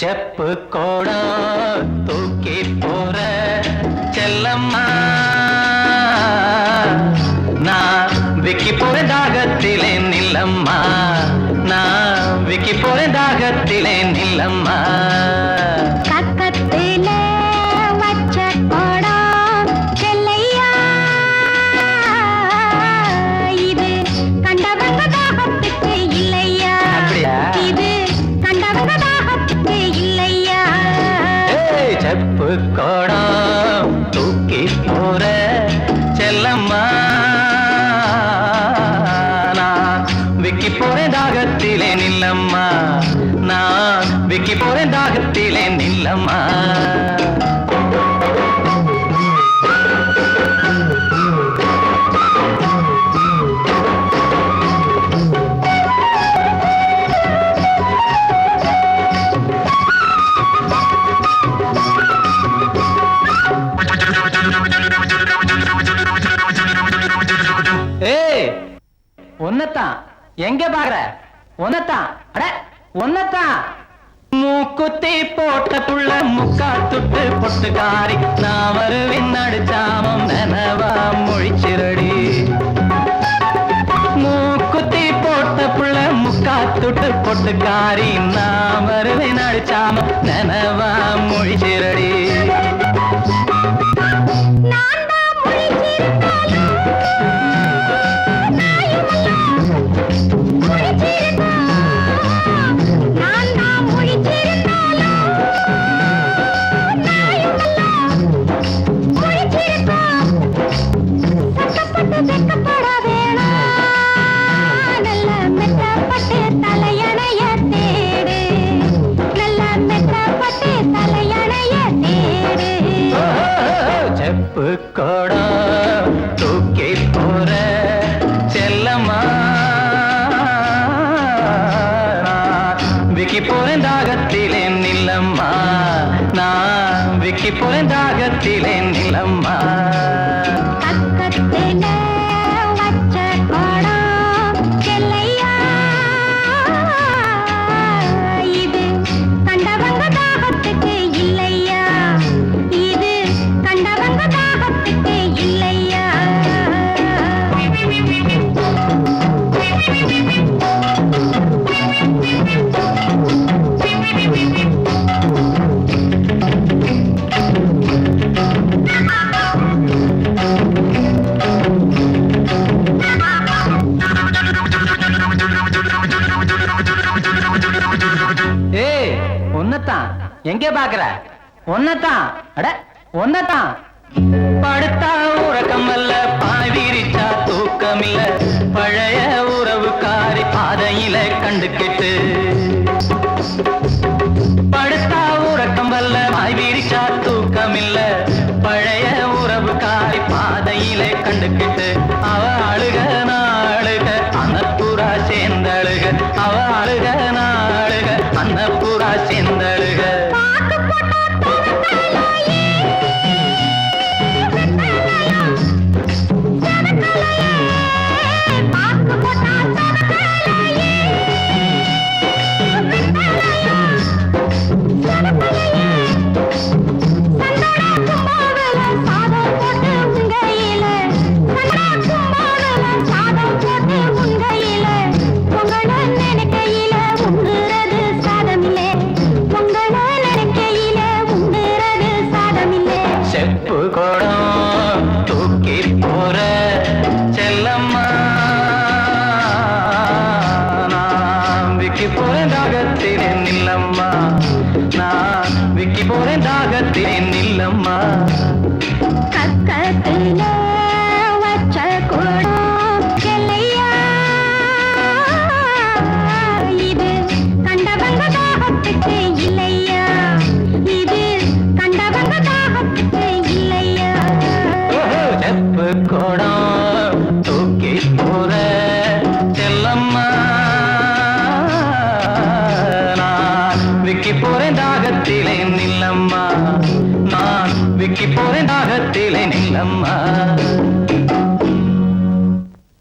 செப்பு கோடம் தூக்கி போற செல்லம்மா. நான் விக்கி போற தாகத்திலே நில்லம்மா. நான் விக்கி போற தாகத்திலே நில்லம்மா. செப்பு கோடம் தூக்கி போற செல்லம்மா. நான் விக்கி போறேன் தாகத்திலே நில்லம்மா. நான் விக்கி போறேன் தாகத்திலே நில்லம்மா. ஒன்னத்தான் எங்க பாக்குற? ஒன்னத்தான் அட ஒன்னத்தான் மூக்குத்தி போட்ட புள்ள முக்கா துட்டு பொட்டுக்காரி. நான் வருவின் அடிச்சாமம் நனவா மொழிச்சிரடி. மூக்குத்தி போட்ட புள்ள முக்கா துட்டு பொட்டுக்காரி. நான் வருவின் அடிச்சாமம் நனவா மொழிச்சிரடி. நான் நிலம்மா. ஒன்னத்தான் எங்க பாக்குற ஒன்னத்தான் அட ஒன்னத்தான் படுத்தா உறக்கம் அல்ல பாய் விரிச்சா தூக்கம் இல்ல பழைய உறவுக்காரி பாதையில கண்டு கெட்டு. படுத்தா உறக்கம் அல்ல பாய் விரிச்சா தூக்கம் இல்ல பழைய உறவுக்காரி பாதையில கண்டு கெட்டு. அவ அழுக Bye. தாகத்திலே நில்லம்மா கக்கத்துல வச்ச குடம் செல்லையா இது கண்டவங்க தாகத்துக்கு இல்லையா? இது கண்டவங்க தாகத்துக்கு இல்லையா போறேன் தாகத்திலே நில்லம்மா. நான் விக்கி போறேன் தாகத்திலே நில்லம்மா.